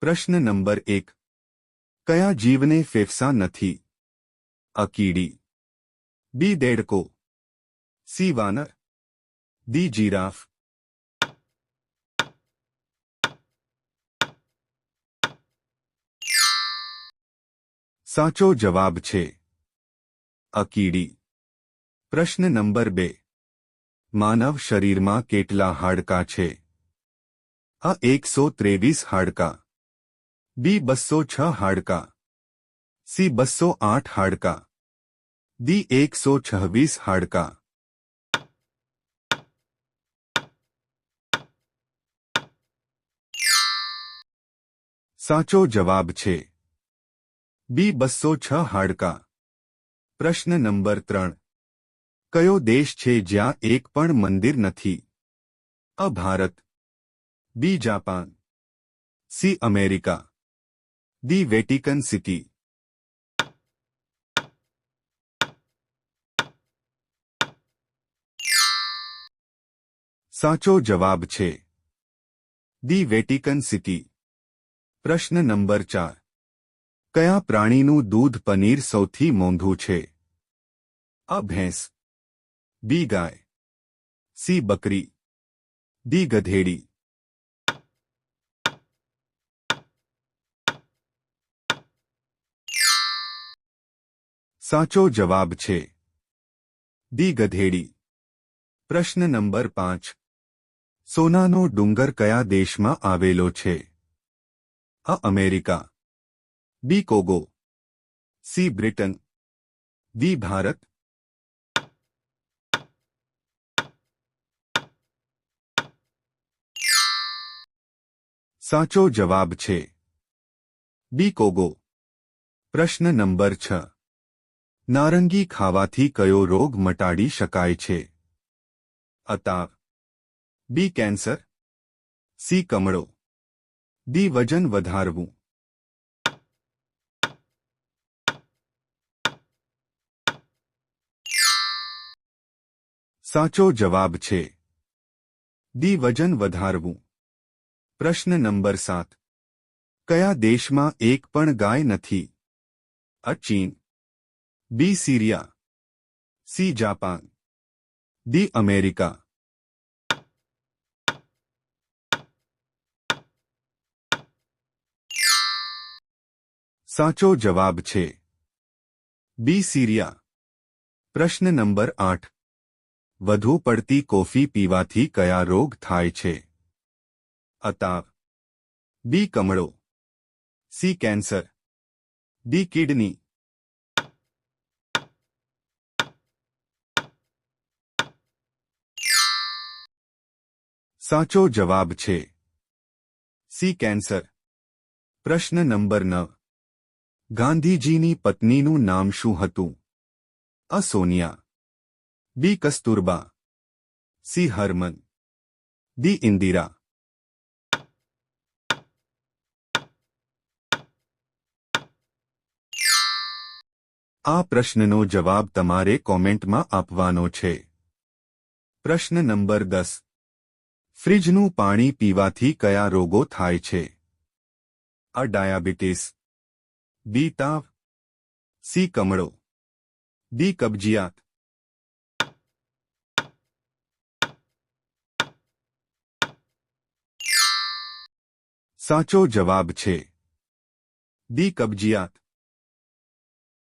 પ્રશ્ન નંબર એક. કયા જીવને ફેફસા નથી? અ કીડી. બી દેડકો. સી વાનર. દી જીરાફ. સાચો જવાબ છે અકીડી પ્રશ્ન નંબર બે. માનવ શરીરમાં કેટલા હાડકાં છે? અ એકસો ત્રેવીસ હાડકાં. બી બસો છ હાડકાં સી બસો આઠ હાડકાં ડી એકસો છવ્વીસ હાડકાં સાચો જવાબ છે બી બસો છ હાડકાં પ્રશ્ન નંબર ત્રણ કયો દેશ છે જ્યાં એક પણ મંદિર નથી અ Bharat B Japan C America D Vatican city સાચો જવાબ છે દી વેટિકન સિટી પ્રશ્ન નંબર ચાર કયા પ્રાણીનું દૂધ પનીર સૌથી મોંઘું છે અ ભેંસ બી ગાય સી બકરી દી ગધેડી સાચો જવાબ છે ડી ગધેડી પ્રશ્ન નંબર પાંચ સોનાનો ડુંગર કયા દેશમાં આવેલો છે અ અમેરિકા બી કોગો સી બ્રિટન ડી ભારત સાચો જવાબ છે બી કોગો પ્રશ્ન નંબર છ નારંગી ખાવાથી કયો રોગ મટાડી શકાય છે? અતાવ બી કેન્સર. સી કમળો. ડી વજન વધારવું. સાચો જવાબ છે. ડી વજન વધારવું. પ્રશ્ન નંબર સાત. કયા દેશમાં એક પણ ગાય નથી? અ B Syria C Japan D America સાચો જવાબ છે. બી સિરિયા પ્રશ્ન નંબર આઠ. વધુ પડતી કોફી પીવાથી કયા રોગ થાય છે? અતાવ B કમળો. C cancer. D kidney. સાચો જવાબ છે. C cancer. પ્રશ્ન નંબર નવ. ગાંધીજીની પત્નીનું નામ શું હતું? અ Sonia. B Kasturba. C Harman. B Indira. આ પ્રશ્નનો જવાબ તમારે કોમેન્ટમાં આપવાનો છે. પ્રશ્ન નંબર દસ. ફ્રિજનું પાણી પીવાથી કયા રોગો થાય છે? અ, ડાયાબિટીસ. બી, તાવ. સી, કમળો. ડી, કબજિયાત. સાચો જવાબ છે. ડી, કબજિયાત.